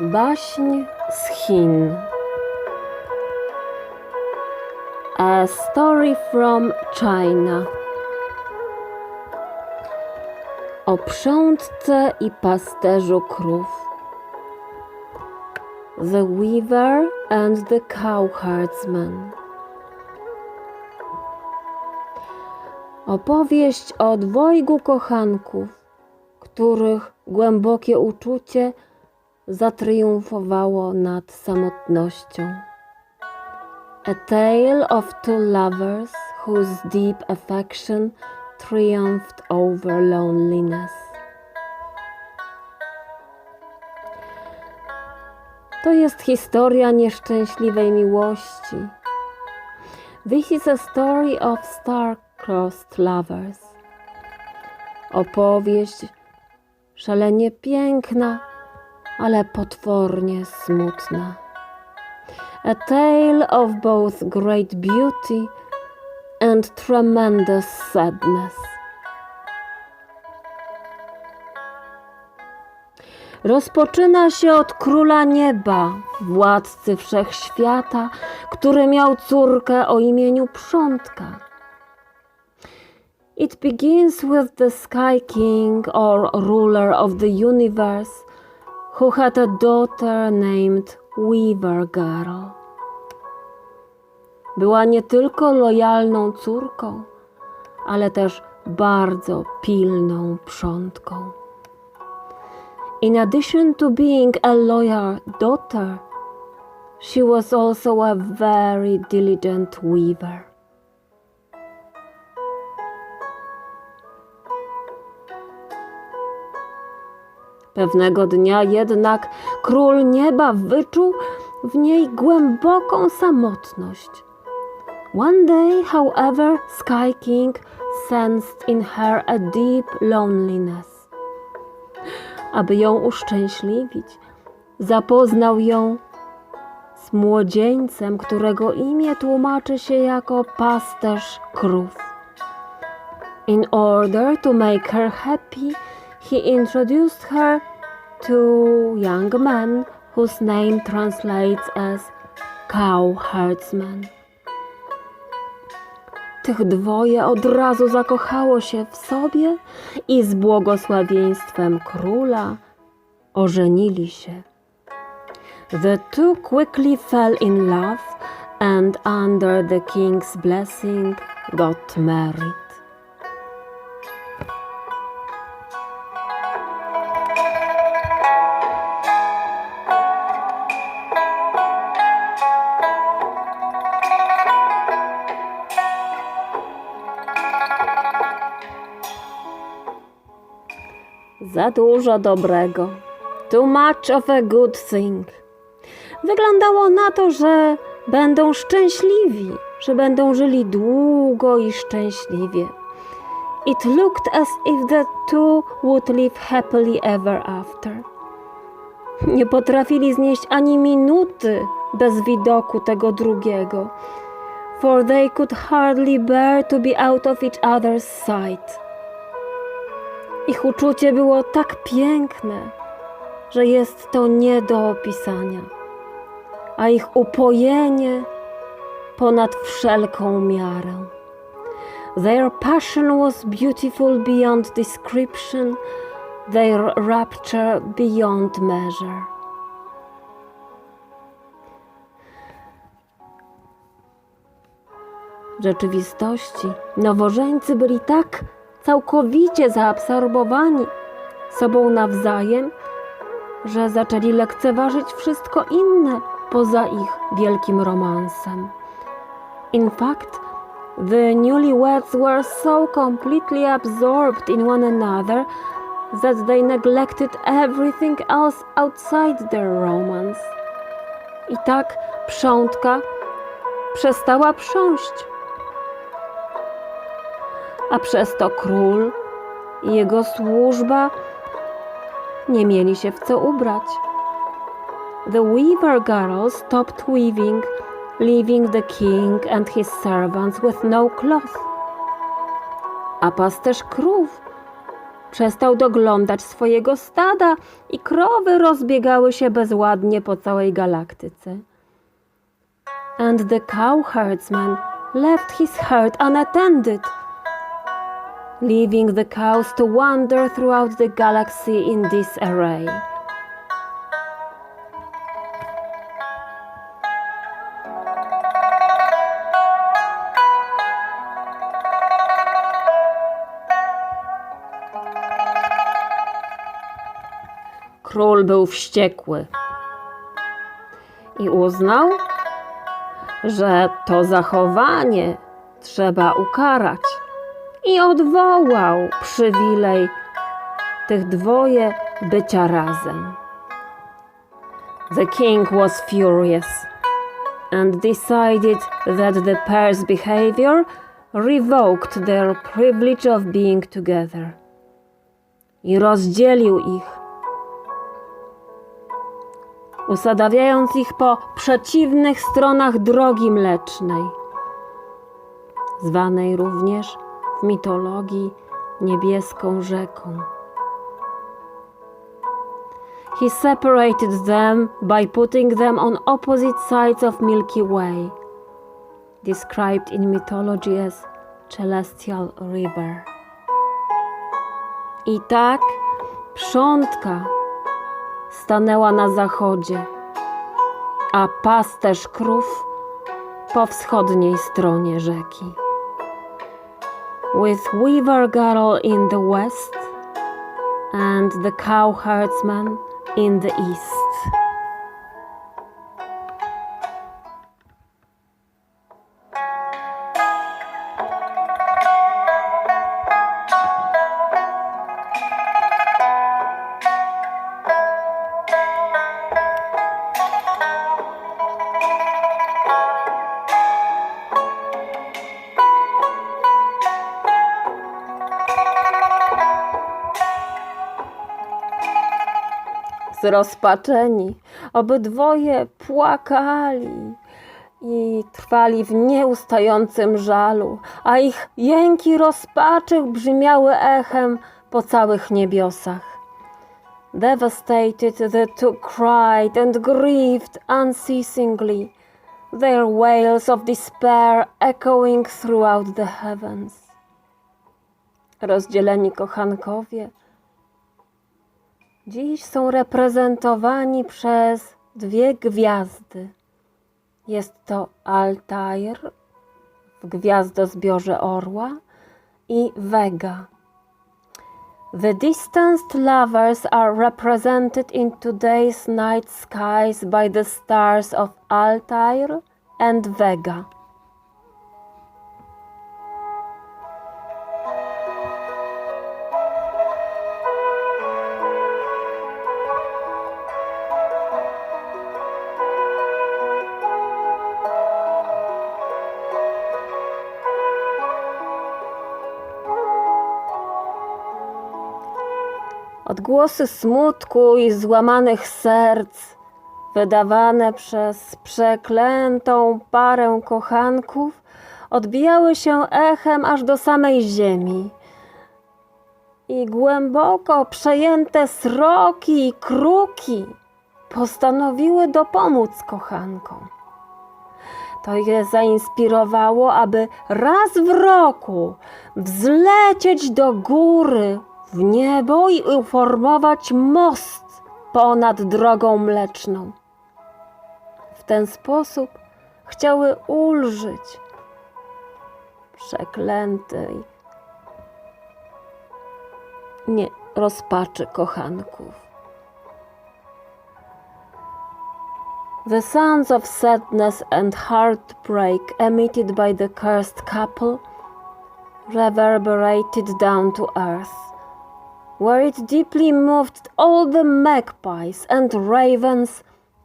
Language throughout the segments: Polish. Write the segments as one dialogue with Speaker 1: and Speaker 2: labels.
Speaker 1: Baśń z Chin. A story from China. O przątce i pasterzu krów. The Weaver and the Cowherdsman. Opowieść o dwojgu kochanków, których głębokie uczucie zatriumfowało nad samotnością. A tale of two lovers whose deep affection triumphed over loneliness. To jest historia nieszczęśliwej miłości. This is a story of star-crossed lovers. Opowieść szalenie piękna, ale potwornie smutna. A tale of both great beauty and tremendous sadness. Rozpoczyna się od króla nieba, władcy wszechświata, który miał córkę o imieniu Przątka. It begins with the Sky King or ruler of the universe who had a daughter named Weaver Girl. Była nie tylko lojalną córką, ale też bardzo pilną przątką. In addition to being a loyal daughter, she was also a very diligent weaver. Pewnego dnia jednak król nieba wyczuł w niej głęboką samotność. One day, however, Sky King sensed in her a deep loneliness. Aby ją uszczęśliwić, zapoznał ją z młodzieńcem, którego imię tłumaczy się jako pasterz krów. In order to make her happy, he introduced her to young man whose name translates as cow herdsman. Tych dwoje od razu zakochało się w sobie i z błogosławieństwem króla ożenili się. The two quickly fell in love and under the king's blessing got married. Za dużo dobrego. Too much of a good thing. Wyglądało na to, że będą szczęśliwi, że będą żyli długo i szczęśliwie. It looked as if the two would live happily ever after. Nie potrafili znieść ani minuty bez widoku tego drugiego, for they could hardly bear to be out of each other's sight. Ich uczucie było tak piękne, że jest to nie do opisania, a ich upojenie ponad wszelką miarę. Their passion was beautiful beyond description, their rapture beyond measure. W rzeczywistości nowożeńcy byli tak całkowicie zaabsorbowani sobą nawzajem, że zaczęli lekceważyć wszystko inne poza ich wielkim romansem. In fact, the newlyweds were so completely absorbed in one another that they neglected everything else outside their romance. I tak przątka przestała prząść a przez to król i jego służba nie mieli się w co ubrać. The weaver girl stopped weaving, leaving the king and his servants with no cloth. A pasterz krów przestał doglądać swojego stada i krowy rozbiegały się bezładnie po całej galaktyce. And the cowherdsman left his herd unattended, leaving the cows to wander throughout the galaxy in this array. Król był wściekły i uznał, że to zachowanie trzeba ukarać i odwołał przywilej tych dwoje bycia razem. The king was furious and decided that the pair's behavior revoked their privilege of being together. I rozdzielił ich usadawiając ich po przeciwnych stronach drogi mlecznej, zwanej również w mitologii niebieską rzeką. He separated them by putting them on opposite sides of Milky Way, described in mythology as celestial river. I tak przątka stanęła na zachodzie, a pasterz krów po wschodniej stronie rzeki. With Weaver Girl in the west and the cowherdsman in the east. Zrozpaczeni, obydwoje płakali i trwali w nieustającym żalu, a ich jęki rozpaczy brzmiały echem po całych niebiosach. Devastated, the two cried and grieved unceasingly, their wails of despair echoing throughout the heavens. Rozdzieleni kochankowie dziś są reprezentowani przez dwie gwiazdy. Jest to Altair w gwiazdozbiorze orła i Vega. The distanced lovers are represented in today's night skies by the stars of Altair and Vega. Odgłosy smutku i złamanych serc, wydawane przez przeklętą parę kochanków, odbijały się echem aż do samej ziemi. I głęboko przejęte sroki i kruki postanowiły dopomóc kochankom. To je zainspirowało, aby raz w roku wzlecieć do góry w niebo i uformować most ponad drogą mleczną. W ten sposób chciały ulżyć przeklętej nie rozpaczy kochanków. The sounds of sadness and heartbreak emitted by the cursed couple reverberated down to earth where it deeply moved all the magpies and ravens,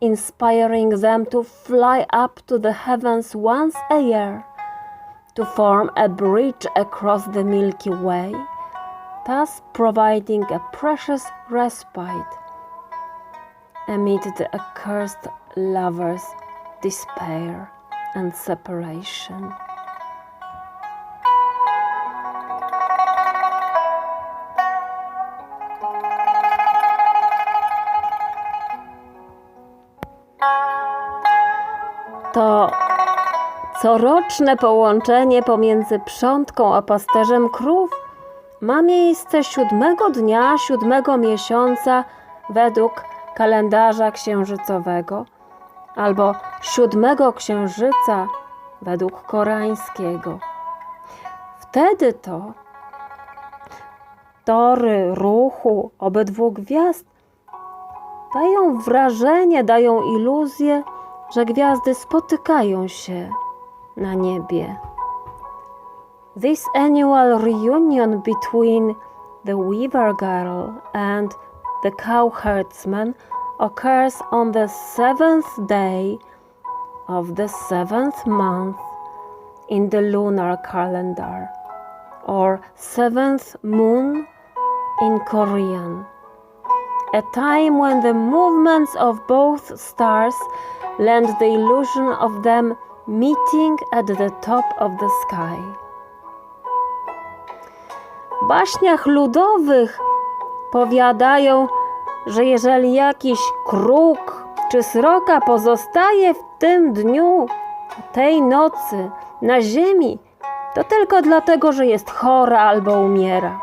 Speaker 1: inspiring them to fly up to the heavens once a year to form a bridge across the Milky Way, thus providing a precious respite amid the accursed lovers' despair and separation. To coroczne połączenie pomiędzy przątką a pasterzem krów ma miejsce siódmego dnia siódmego miesiąca według kalendarza księżycowego albo siódmego księżyca według koreańskiego. Wtedy to tory ruchu obydwu gwiazd dają wrażenie, dają iluzję, że gwiazdy spotykają się na niebie. This annual reunion between the Weaver Girl and the cowherdsman occurs on the seventh day of the seventh month in the lunar calendar, or seventh moon in Korean. A time when the movements of both stars lend the illusion of them meeting at the top of the sky. W baśniach ludowych powiadają, że jeżeli jakiś kruk czy sroka pozostaje w tym dniu, tej nocy na ziemi, to tylko dlatego, że jest chora albo umiera.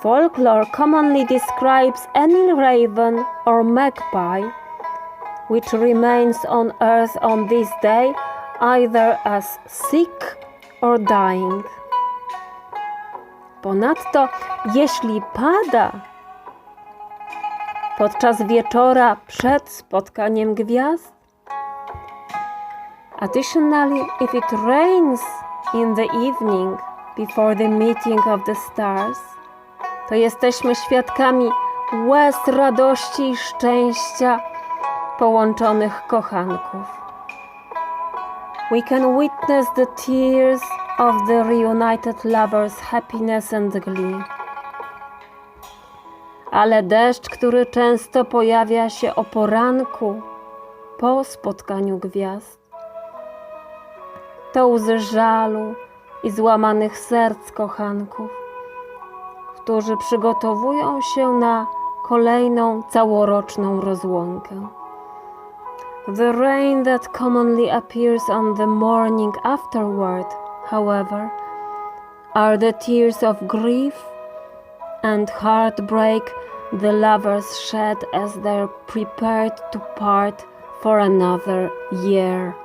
Speaker 1: Folklore commonly describes any raven or magpie which remains on earth on this day either as sick or dying. Ponadto, jeśli pada podczas wieczora przed spotkaniem gwiazd, additionally, if it rains in the evening before the meeting of the stars, to jesteśmy świadkami łez radości i szczęścia połączonych kochanków. We can witness the tears of the reunited lovers' happiness and glee. Ale deszcz, który często pojawia się o poranku po spotkaniu gwiazd, to łzy żalu i złamanych serc kochanków, którzy przygotowują się na kolejną całoroczną rozłąkę. The rain that commonly appears on the morning afterward, however, are the tears of grief and heartbreak the lovers shed as they are prepared to part for another year.